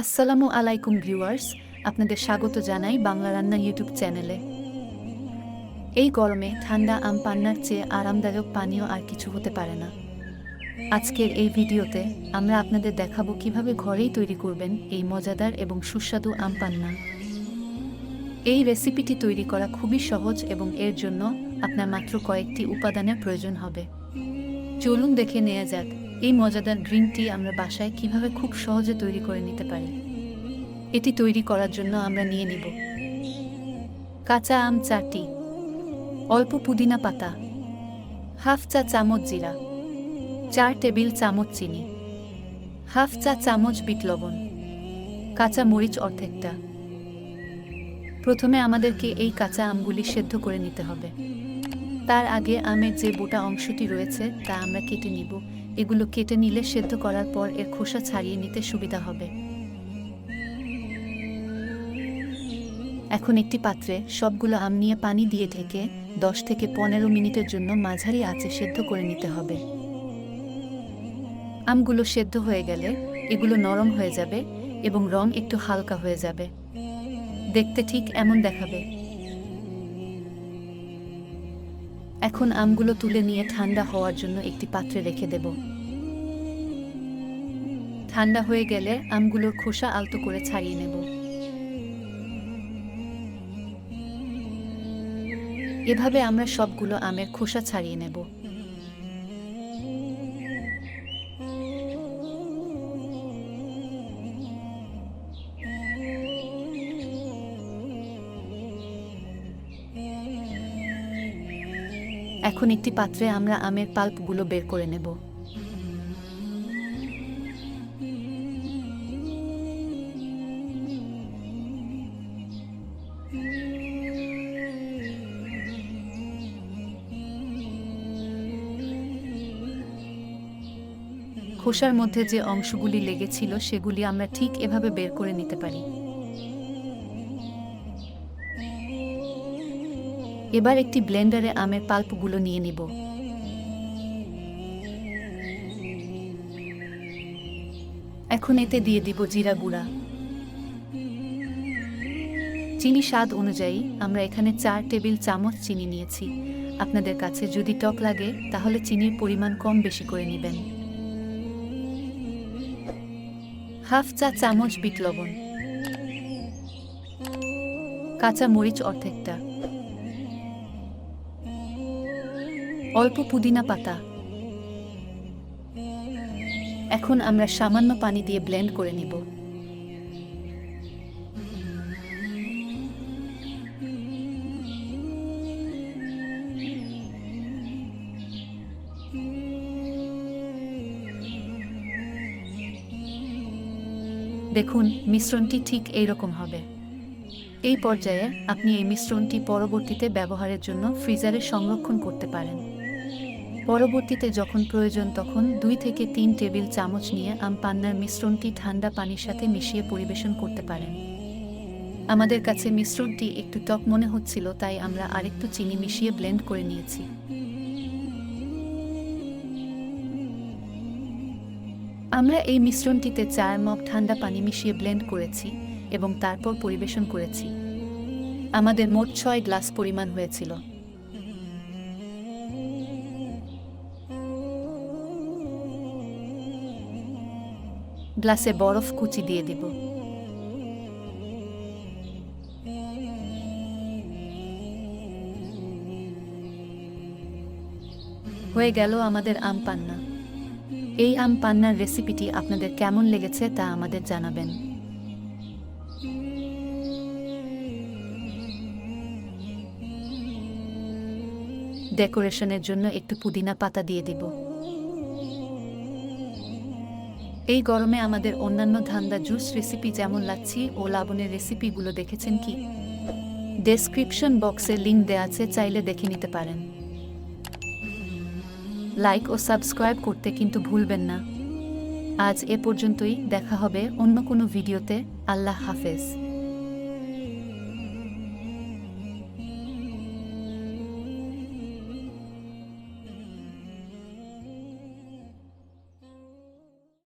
আসসালামু আলাইকুম ভিউয়ার্স, আপনাদের স্বাগত জানাই বাংলা রান্না ইউটিউব চ্যানেলে। এই গরমে ঠান্ডা আম পান্নার চেয়ে আরামদায়ক পানীয় আর কিছু হতে পারে না। আজকের এই ভিডিওতে আমরা আপনাদের দেখাবো কীভাবে ঘরেই তৈরি করবেন এই মজাদার এবং সুস্বাদু আম পান্না। এই রেসিপিটি তৈরি করা খুবই সহজ এবং এর জন্য আপনার মাত্র কয়েকটি উপাদানের প্রয়োজন হবে। চলুন দেখে নেওয়া যাক এই মজাদার গ্রিন টি আমরা বাসায় কীভাবে খুব সহজে তৈরি করে নিতে পারি? এটি তৈরি করার জন্য আমরা নিয়ে নিব। কাঁচা আম চাটি অল্প পুদিনা পাতা, হাফ চা চামচ জিরা, চার টেবিল চামচ চিনি, হাফ চা চামচ বিট লবণ, কাঁচা মরিচ অর্ধেকটা। প্রথমে আমাদেরকে এই কাঁচা আমগুলি সেদ্ধ করে নিতে হবে। তার আগে আমের যে বোটা অংশটি রয়েছে তা আমরা কেটে নিব। এগুলো কেটে নিলে সেদ্ধ করার পর এর খোসা ছাড়িয়ে নিতে সুবিধা হবে। এখন একটি পাত্রে সবগুলো আম নিয়ে পানি দিয়ে ঢেকে দশ থেকে পনেরো মিনিটের জন্য মাঝারি আঁচে সেদ্ধ করে নিতে হবে। আমগুলো সেদ্ধ হয়ে গেলে এগুলো নরম হয়ে যাবে এবং রং একটু হালকা হয়ে যাবে। দেখতে ঠিক এমন দেখাবে। এখন আমগুলো তুলে নিয়ে ঠান্ডা হওয়ার জন্য একটি পাত্রে রেখে দেব। ঠান্ডা হয়ে গেলে আমগুলোর খোসা আলতো করে ছাড়িয়ে নেব। এভাবে আমরা সবগুলো আমের খোসা ছাড়িয়ে নেব। এখন একটি পাত্রে আমরা আমের পাল্পগুলো বের করে নেব। খোসার মধ্যে যে অংশগুলি লেগেছিল, সেগুলি আমরা ঠিক এভাবে বের করে নিতে পারি। এবার একটি ব্লেন্ডারে আমের পাল্পগুলো নিয়ে নিব। এখন এতে দিয়ে দিব জিরা গুঁড়া। চিনি স্বাদ অনুযায়ী আমরা এখানে চার টেবিল চামচ চিনি নিয়েছি। আপনাদের কাছে যদি টক লাগে, তাহলে চিনির পরিমাণ কম বেশি করে নেবেন। হাফ চা চামচ বিট লবণ। কাঁচা মরিচ অর্ধেকটা। অল্প পুদিনা পাতা। এখন আমরা সামান্য পানি দিয়ে ব্লেন্ড করে নিব। দেখুন, মিশ্রণটি ঠিক এই রকম হবে। এই পর্যায়ে আপনি এই মিশ্রণটি পরবর্তীতে ব্যবহারের জন্য ফ্রিজারে সংরক্ষণ করতে পারেন। পরবর্তীতে যখন প্রয়োজন তখন দুই থেকে তিন টেবিল চামচ নিয়ে আম পান্নার মিশ্রণটি ঠান্ডা পানির সাথে মিশিয়ে পরিবেশন করতে পারেন। আমাদের কাছে মিশ্রণটি একটু টক মনে হচ্ছিল, তাই আমরা আরেকটু চিনি মিশিয়ে ব্লেন্ড করে নিয়েছি। আমরা এই মিশ্রণটিতে চার মগ ঠান্ডা পানি মিশিয়ে ব্লেন্ড করেছি এবং তারপর পরিবেশন করেছি। আমাদের মোট ছয় গ্লাস পরিমাণ হয়েছিল। গ্লাসে বরফ কুচি দিয়ে দিব। হয়ে গেল আমাদের আম পান্না। এই আম পান্নার রেসিপিটি আপনাদের কেমন লেগেছে তা আমাদের জানাবেন। ডেকোরেশনের জন্য একটু পুদিনা পাতা দিয়ে দিব। এই গরমে আমাদের অন্যান্য ধান্দা জুস রেসিপি যেমন লাচ্ছি ও লাবণের রেসিপিগুলো দেখেছেন কি? ডেসক্রিপশন বক্সে লিঙ্ক দেওয়া আছে, চাইলে দেখে নিতে পারেন। লাইক ও সাবস্ক্রাইব করতে কিন্তু ভুলবেন না। আজ এ পর্যন্তই, দেখা হবে অন্য কোনো ভিডিওতে। আল্লাহ হাফেজ।